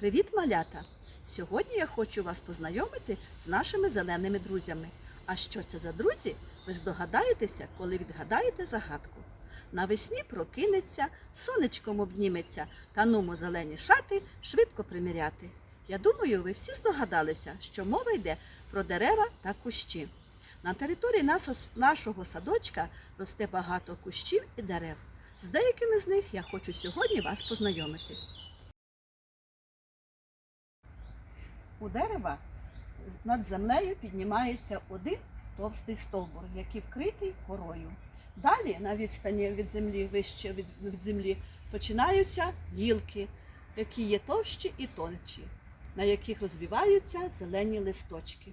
Привіт, малята! Сьогодні я хочу вас познайомити з нашими зеленими друзями. А що це за друзі? Ви здогадаєтеся, коли відгадаєте загадку. Навесні прокинеться, сонечком обніметься, та нумо зелені шати швидко приміряти. Я думаю, ви всі здогадалися, що мова йде про дерева та кущі. На території нашого садочка росте багато кущів і дерев. З деякими з них я хочу сьогодні вас познайомити. У дерева над землею піднімається один товстий стовбур, який вкритий корою. Далі на відстані від землі, вище від, від землі, починаються гілки, які є товщі і тончі, на яких розвиваються зелені листочки.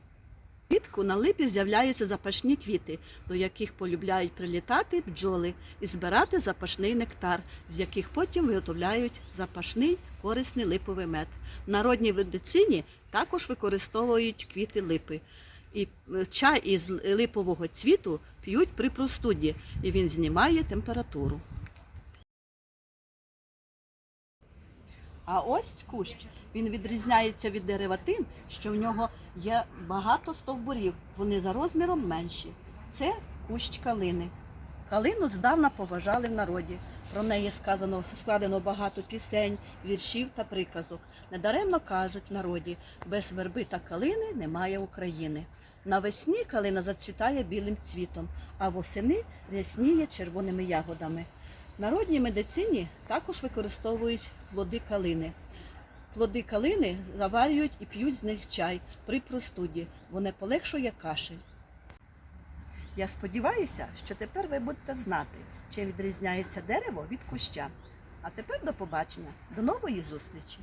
Влітку на липі з'являються запашні квіти, до яких полюбляють прилітати бджоли і збирати запашний нектар, з яких потім виготовляють запашний корисний липовий мед. В народній медицині також використовують квіти липи. І е, чай із липового цвіту п'ють при простуді, і він знімає температуру. А ось кущ. Він відрізняється від дерева тим, що в нього є багато стовбурів. Вони за розміром менші. Це кущ калини. Калину здавна поважали в народі. Про неї сказано, складено багато пісень, віршів та приказок. Недаремно кажуть в народі, без верби та калини немає України. Навесні калина зацвітає білим цвітом, а восени рясніє червоними ягодами. Народній медицині також використовують плоди калини. Плоди калини заварюють і п'ють з них чай при простуді. Вони полегшує кашель. Я сподіваюся, що тепер ви будете знати, чим відрізняється дерево від куща. А тепер до побачення, до нової зустрічі!